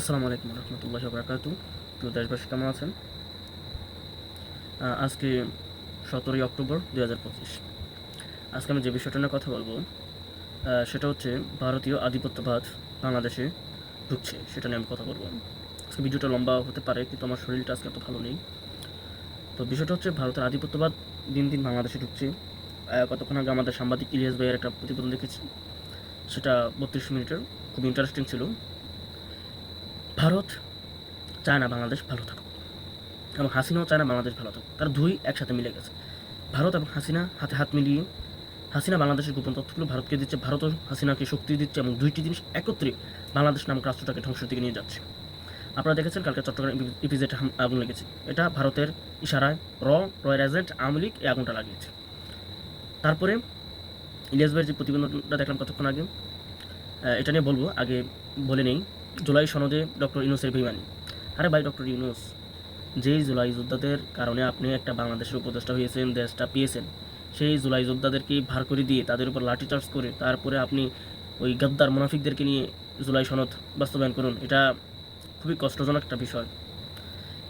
আসসালামু আলাইকুম রহমতুল্লাহ বরকাত প্রিয় দেশবাসী, কেমন আছেন? আজকে সতেরোই অক্টোবর দুই হাজার পঁচিশ। আজকে আমি যে বিষয়টা নিয়ে কথা বলব সেটা হচ্ছে ভারতীয় আধিপত্যবাদ বাংলাদেশে ঢুকছে, সেটা নিয়ে আমি কথা বলব। আজকে ভিডিওটা লম্বা হতে পারে, কিন্তু আমার শরীরটা আজকে এত ভালো নেই। তো বিষয়টা হচ্ছে ভারতের আধিপত্যবাদ দিন দিন বাংলাদেশে ঢুকছে। কতক্ষণ আগে আমাদের সাংবাদিক ইলিয়াস ভাইয়ের একটা প্রতিবেদন দেখেছি, সেটা বত্রিশ মিনিটের, খুব ইন্টারেস্টিং ছিল। ভারত চায় না বাংলাদেশ ভালো থাকুক এবং হাসিনাও চায় না বাংলাদেশ ভালো থাকুক। তারা দুই একসাথে মিলে গেছে। ভারত এবং হাসিনা হাতে হাত মিলিয়ে হাসিনা বাংলাদেশের গোপন তথ্যগুলো ভারতকে দিচ্ছে ভারতও হাসিনাকে শক্তি দিচ্ছে এবং দুইটি জিনিস একত্রে বাংলাদেশ নামক রাষ্ট্রটাকে ধ্বংসের দিকে নিয়ে যাচ্ছে। আপনারা দেখেছেন কালকে চট্টগ্রাম ইপিজেটে আগুন লেগেছে। এটা ভারতের ইশারায় র রয়্যাল এজেন্ট আওয়ামী লীগ এই আগুনটা লাগিয়েছে। তারপরে ইলিয়াস ভাইয়ের যে প্রতিবেদনটা দেখলাম কতক্ষণ আগে এটা নিয়ে বলব, আগে বলে নেই। জুলাই সনদে ডক্টর ইউনুসের বেইমানি। আরে ভাই, ডক্টর ইউনুস, যেই জুলাই যোদ্ধাদের কারণে আপনি একটা বাংলাদেশের উপদেষ্টা হয়েছেন, দেশটা পেয়েছেন, সেই জুলাই যোদ্ধাদেরকে ভার করে দিয়ে তাদের উপর লাঠিচার্জ করে তারপরে আপনি ওই গদ্দার মুনাফিকদেরকে নিয়ে জুলাই সনদ বাস্তবায়ন করুন, এটা খুবই কষ্টজনক একটা বিষয়।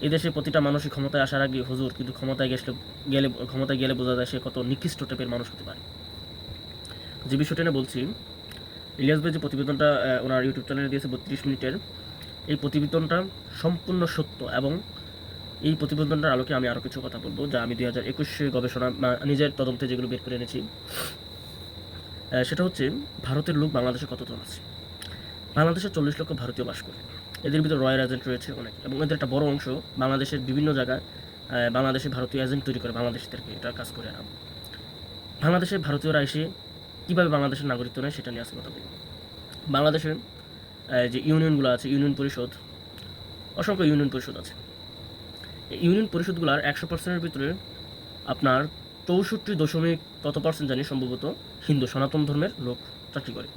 এদেশে প্রতিটা মানুষই ক্ষমতায় আসার আগে হুজুর, কিন্তু ক্ষমতায় গেলে গেলে ক্ষমতায় গেলে বোঝা যায় সে কত নিকৃষ্ট টাইপের মানুষ হতে পারে। যে বিষয়টা বলছি ইলিয়াস ভাই যে প্রতিবেদনটা ওনার ইউটিউব চ্যানেলে দিয়েছে বত্রিশ মিনিটের, এই প্রতিবেদনটা সম্পূর্ণ সত্য এবং এই প্রতিবেদনটার আলোকে আমি আরও কিছু কথা বলব যা আমি দুই হাজার একুশে গবেষণা নিজের তদন্তে যেগুলো বের করে এনেছি। সেটা হচ্ছে ভারতের লোক বাংলাদেশে কতজন আছে? বাংলাদেশে চল্লিশ লক্ষ ভারতীয় বাস করে। এদের ভিতরে রয়্যাল এজেন্ট রয়েছে অনেক এবং এদের একটা বড় অংশ বাংলাদেশের বিভিন্ন জায়গায় বাংলাদেশে ভারতীয় এজেন্ট তৈরি করে, বাংলাদেশিদেরকে এটা কাজ করে এরা বাংলাদেশে ভারতীয়রা এসে কীভাবে বাংলাদেশের নাগরিকত্ব নেয় সেটা নিয়ে আজকে কথা বলব বাংলাদেশের যে ইউনিয়নগুলো আছে, ইউনিয়ন পরিষদ, অসংখ্য ইউনিয়ন পরিষদ আছে। এই ইউনিয়ন পরিষদগুলোর একশো পার্সেন্টের ভিতরে আপনার চৌষট্টি দশমিক কত পার্সেন্ট জানি সম্ভবত হিন্দু সনাতন ধর্মের লোক চাকরি করে।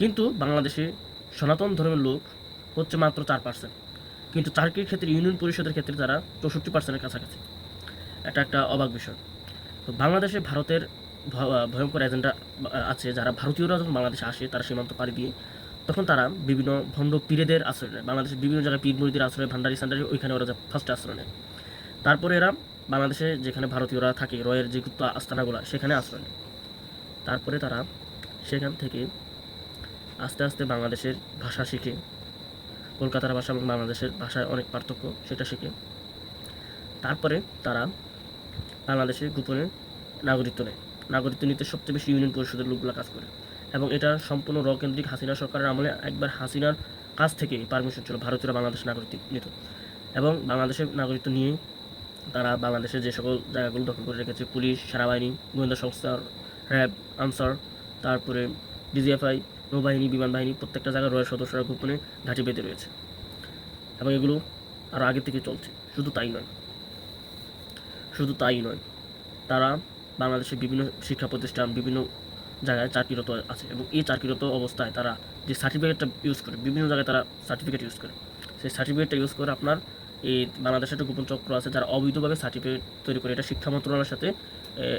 কিন্তু বাংলাদেশে সনাতন ধর্মের লোক হচ্ছে মাত্র চার পার্সেন্ট কিন্তু চাকরির ক্ষেত্রে, ইউনিয়ন পরিষদের ক্ষেত্রে তারা চৌষট্টি পার্সেন্টের কাছাকাছি। এটা একটা অবাক বিষয়। তো বাংলাদেশে ভারতের ভয়ঙ্কর এজেন্ডা আছে যারা ভারতীয়রা যখন বাংলাদেশে আসে, তারা সীমান্ত পাড়ি দিয়ে, তখন তারা বিভিন্ন ভণ্ড পীরেদের আশ্রয় নেয়। বাংলাদেশের বিভিন্ন জায়গায় পীর মুরিদের আশ্রয়, ভান্ডারি সান্ডারি ওইখানে ওরা ফার্স্টে আশ্রয় নেয়। তারপরে এরা বাংলাদেশে যেখানে ভারতীয়রা থাকে, রয়ের যে গুপ্ত আস্তানাগুলো, সেখানে আশ্রয় নেয়। তারপরে তারা সেখান থেকে আস্তে আস্তে বাংলাদেশের ভাষা শিখে, কলকাতার ভাষা এবং বাংলাদেশের ভাষায় অনেক পার্থক্য সেটা শিখে, তারপরে তারা বাংলাদেশে গোপনে নাগরিকত্ব নেয়। নাগরিকত্ব নিতে সবচেয়ে বেশি ইউনিয়ন পরিষদের লোকগুলো কাজ করে। এবং এটা সম্পূর্ণ রকেন্দ্রিক হাসিনা সরকারের আমলে একবার হাসিনার কাছ থেকে পারমিশন ছিল ভারতীয়রা বাংলাদেশ নাগরিক নিত। এবং বাংলাদেশের নাগরিকত্ব নিয়ে তারা বাংলাদেশের যে সকল জায়গাগুলো দখল করে রেখেছে, পুলিশ, সেনাবাহিনী, গোয়েন্দা সংস্থা, র্যাব, আনসার, তারপরে ডিজিএফআই, নৌবাহিনী, বিমান বাহিনী প্রত্যেকটা জায়গায় রয়ের সদস্যরা গোপনে ঘাঁটি বেঁধে রয়েছে। এবং এগুলো আরও আগে থেকে চলছে। শুধু তাই নয়। শুধু তাই নয়। তারা বাংলাদেশের বিভিন্ন শিক্ষা প্রতিষ্ঠান, বিভিন্ন জায়গায় চাকরিরত আছে এবং এই চাকরিরত অবস্থায় তারা যে সার্টিফিকেটটা ইউজ করে, বিভিন্ন জায়গায় তারা সার্টিফিকেট ইউজ করে। সেই সার্টিফিকেটটা ইউজ করে আপনার এই বাংলাদেশের একটা গোপন চক্র আছে যারা অবৈধভাবে সার্টিফিকেট তৈরি করে। এটা শিক্ষা মন্ত্রণালয়ের সাথে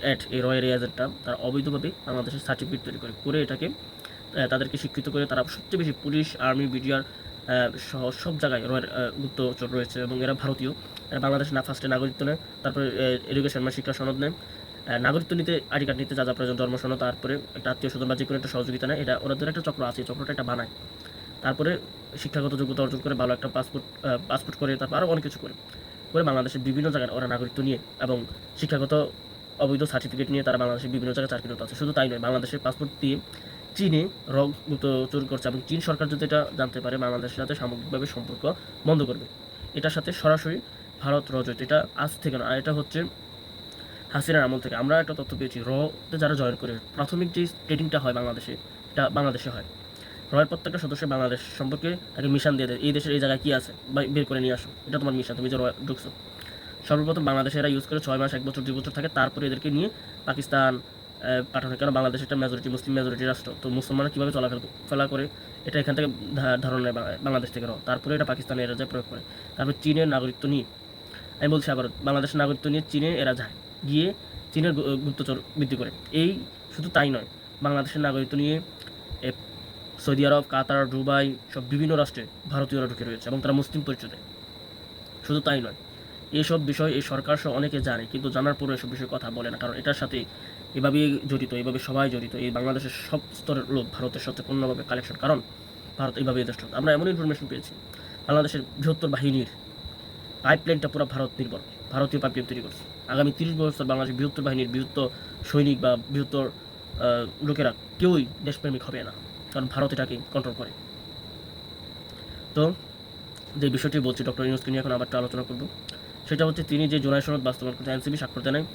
অ্যাড এই রয়ের এজেন্টটা তারা অবৈধভাবে বাংলাদেশের সার্টিফিকেট তৈরি করে। করে এটাকে তাদেরকে শিক্ষিত করে তারা সবচেয়ে বেশি পুলিশ আর্মি বিডিআর সহ সব জায়গায় রয়ের গুপ্তচর রয়েছে এবং এরা ভারতীয়। এরা বাংলাদেশ না ফার্স্টে নাগরিকত্ব নেয় তারপরে এডুকেশন বা শিক্ষা সনদ নেয়। নাগরিকত্ব নিতে আইডি কার্ড নিতে যা যা প্রয়োজন জন্ম সনদ, তারপরে একটা আত্মীয় স্বজন বা যে কোনো একটা সহযোগিতা নেয়। এটা ওনাদের একটা চক্র আছে চক্রটা একটা বানায়। তারপরে শিক্ষাগত যোগ্যতা অর্জন করে, ভালো একটা পাসপোর্ট পাসপোর্ট করে, তারপর আরও অনেক কিছু করে। করে বাংলাদেশের বিভিন্ন জায়গায় ওরা নাগরিকত্ব নিয়ে এবং শিক্ষাগত অবৈধ সার্টিফিকেট নিয়ে তারা বাংলাদেশের বিভিন্ন জায়গায় চাকরিরত আছে। শুধু তাই নয়, বাংলাদেশের পাসপোর্ট দিয়ে চীনে রং চুরি করছে এবং চীন সরকার যদি এটা জানতে পারে, বাংলাদেশের সাথে সামগ্রিকভাবে সম্পর্ক বন্ধ করবে। এটার সাথে সরাসরি ভারত রজত, এটা আজ থেকে না এটা হচ্ছে হাসিনার আমল থেকে আমরা একটা তথ্য পেয়েছি, রতে যারা জয়েন করে, প্রাথমিক যে ট্রেডিংটা হয় বাংলাদেশে, এটা বাংলাদেশে হয়। রয়ের প্রত্যেকটা সদস্য বাংলাদেশ সম্পর্কে তাকে মিশন দিয়ে দেয়, এই দেশের এই জায়গায় কী আছে, বা বের করে নিয়ে আসো, এটা তোমার মিশন, তুমি যে রয় ঢুকছো। সর্বপ্রথম বাংলাদেশে এরা ইউজ করে ছয় মাস, এক বছর, দুই বছর থাকে, তারপরে এদেরকে নিয়ে পাকিস্তান পাঠানো, কেন বাংলাদেশ একটা মেজরিটি মুসলিম মেজরিটি রাষ্ট্র, তো মুসলমানরা কীভাবে চলাফেরা ফেলা করে, এটা এখান থেকে ধারণা নেয় বাংলাদেশ থেকে রও। তারপরে এটা পাকিস্তানে এরা যায় প্রয়োগ করে। তারপর চীনের নাগরিকত্ব নিয়ে, আমি বলছি আবার বাংলাদেশের নাগরিকত্ব নিয়ে চীনে এরা যায়। গিয়ে চীনের গুপ্তচর বৃদ্ধি করে। এই শুধু তাই নয়, বাংলাদেশের নাগরিকত্ব নিয়ে সৌদি আরব, কাতার, দুবাই সব বিভিন্ন রাষ্ট্রে ভারতীয়রা ঢুকে রয়েছে এবং তারা মুসলিম পরিচয় শুধু তাই নয় এইসব বিষয় এই সরকার সহ অনেকে জানে, কিন্তু জানার পরে এসব বিষয়ে কথা বলে না, কারণ এটার সাথে এভাবেই জড়িত, এভাবে সবাই জড়িত। এই বাংলাদেশের সব স্তরের লোক ভারতের সাথে অন্যভাবে কালেকশন কারণ ভারত এইভাবে দেশ। আমরা এমন ইনফরমেশন পেয়েছি, বাংলাদেশের বৃহত্তর বাহিনীর পাইপলাইনটা পুরো ভারত নির্ভর, ভারতীয় পাইপলাইন তৈরি করছে। আগামী তিরিশ বছর বাংলাদেশের বৃহত্তর বাহিনীর বৃহত্তর সৈনিক বা বৃহত্তর লোকেরা কেউই দেশপ্রেমিক হবে না। কারণ ভারত এটাকে কন্ট্রোল করে। তো, যে বিষয়টি বলছি ডক্টর ইউনুসকে নিয়ে এখন আবার আলোচনা করব। সেটা হচ্ছে তিনি যে জোনাই সনদ বাস্তবায়ন করতে এনসিবি স্বাক্ষর দেয়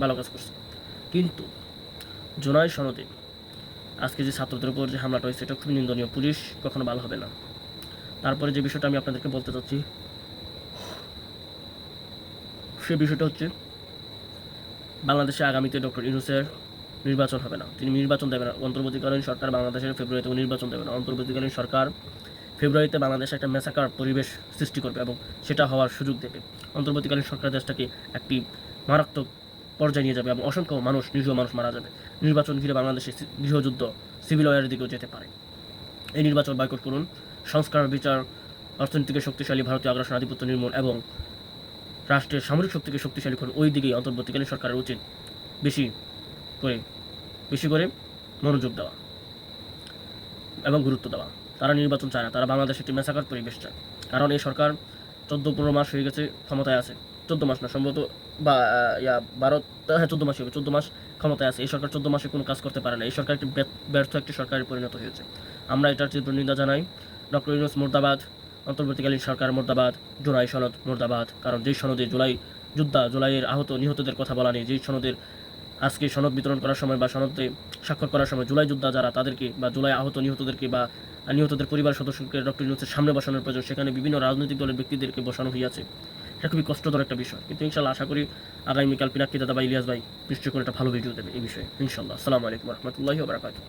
ভালো কাজ করছে। কিন্তু জোনাই সনদে আজকে যে ছাত্রদের উপর যে হামলাটা হয়েছে, এটা খুবই নিন্দনীয়। পুলিশ কখনো ভালো হবে না। তারপরে যে বিষয়টা আমি আপনাদেরকে বলতে চাচ্ছি, সে বিষয়টা হচ্ছে বাংলাদেশে আগামীতে ডক্টর ইউনুসের নির্বাচন হবে না। তিনি নির্বাচন দেবেন অন্তর্বর্তীকালীন সরকার বাংলাদেশের ফেব্রুয়ারিতে নির্বাচন দেবে না। অন্তর্বর্তীকালীন সরকার ফেব্রুয়ারিতে বাংলাদেশে একটা মেসাকার পরিবেশ সৃষ্টি করবে এবং সেটা হওয়ার সুযোগ দেবে। অন্তর্বর্তীকালীন সরকার দেশটাকে একটি মারাত্মক পর্যায়ে নিয়ে যাবে এবং অসংখ্য মানুষ, নিরীহ মানুষ মারা যাবে। নির্বাচন ঘিরে বাংলাদেশে গৃহযুদ্ধ সিভিল ওয়ারের দিকেও যেতে পারে। এই নির্বাচন বয়কট করুন। সংস্কার, বিচার, অর্থনীতিকে শক্তিশালী, ভারতীয় আগ্রাসন, আধিপত্য নির্মূল এবং রাষ্ট্রের সামরিক শক্তিকে শক্তিশালী করুন ওই দিকেই অন্তর্বর্তীকালীন সরকারের উচিত বেশি করে বেশি করে মনোযোগ দেওয়া এবং গুরুত্ব দেওয়া। তারা নির্বাচন চায় না, তারা বাংলাদেশে একটি মেসাকার পরিবেশ চায়। কারণ এই সরকার চোদ্দ পনেরো মাস হয়ে গেছে ক্ষমতায় আছে। চোদ্দ মাস না, সম্ভবত বা ইয়া ভারত হ্যাঁ চোদ্দ মাস হবে, চোদ্দ মাস ক্ষমতায় আছে। এই সরকার চোদ্দ মাসে কোনো কাজ করতে পারে না। এই সরকার একটি ব্যর্থ- ব্যর্থ একটি সরকারে পরিণত হয়েছে। আমরা এটার তীব্র নিন্দা জানাই। ডক্টর ইউনুস মুর্দাবাদ অন্তর্বর্তীকালীন সরকার মোর্দাবাদ, জুলাই সনদ মোর্দাবাদ। কারণ যেই সনদে জুলাই, যোদ্ধা জুলাইয়ের আহত নিহতদের কথা বলা নেই, যেই সনদের আজকে সনদ বিতরণ করার সময় বা সনদে স্বাক্ষর করার সময় জুলাই যোদ্ধা যারা, তাদেরকে বা জুলাই আহত নিহতদেরকে বা নিহতদের পরিবার সদস্যকে ডক্টর ইউনুসের সামনে বসানোর প্রয়োজন, সেখানে বিভিন্ন রাজনৈতিক দলের ব্যক্তিদেরকে বসানো হইয়াছে। এটা খুবই কষ্টকর একটা বিষয়। কিন্তু ইনশাল্লাহ আশা করি আগামীকাল পিনাক্কি দাদা বা ইলিয়াস ভাই নিশ্চয় করে একটা ভালো ভিডিও দেবে এই বিষয়ে। ইনশাল্লাহ আসসালামু আলাইকুম রহমতুল্লাহি বারাকাতুহ।